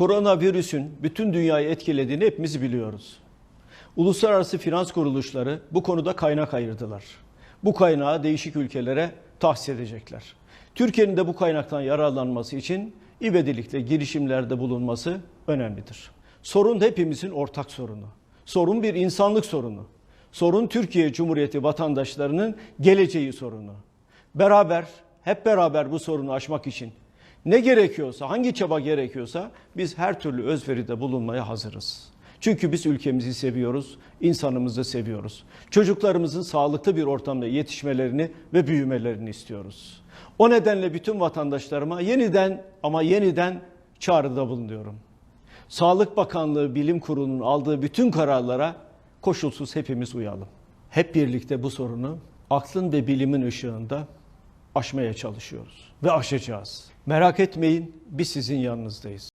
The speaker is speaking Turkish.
Koronavirüsün bütün dünyayı etkilediğini hepimiz biliyoruz. Uluslararası finans kuruluşları bu konuda kaynak ayırdılar. Bu kaynağı değişik ülkelere tahsis edecekler. Türkiye'nin de bu kaynaktan yararlanması için ivedilikle girişimlerde bulunması önemlidir. Sorun hepimizin ortak sorunu. Sorun bir insanlık sorunu. Sorun Türkiye Cumhuriyeti vatandaşlarının geleceği sorunu. Beraber, hep beraber bu sorunu aşmak için ne gerekiyorsa, hangi çaba gerekiyorsa biz her türlü özveride bulunmaya hazırız. Çünkü biz ülkemizi seviyoruz, insanımızı seviyoruz. Çocuklarımızın sağlıklı bir ortamda yetişmelerini ve büyümelerini istiyoruz. O nedenle bütün vatandaşlarıma yeniden ama yeniden çağrıda bulunuyorum. Sağlık Bakanlığı Bilim Kurulu'nun aldığı bütün kararlara koşulsuz hepimiz uyalım. Hep birlikte bu sorunu aklın ve bilimin ışığında aşmaya çalışıyoruz ve aşacağız. Merak etmeyin biz sizin yanınızdayız.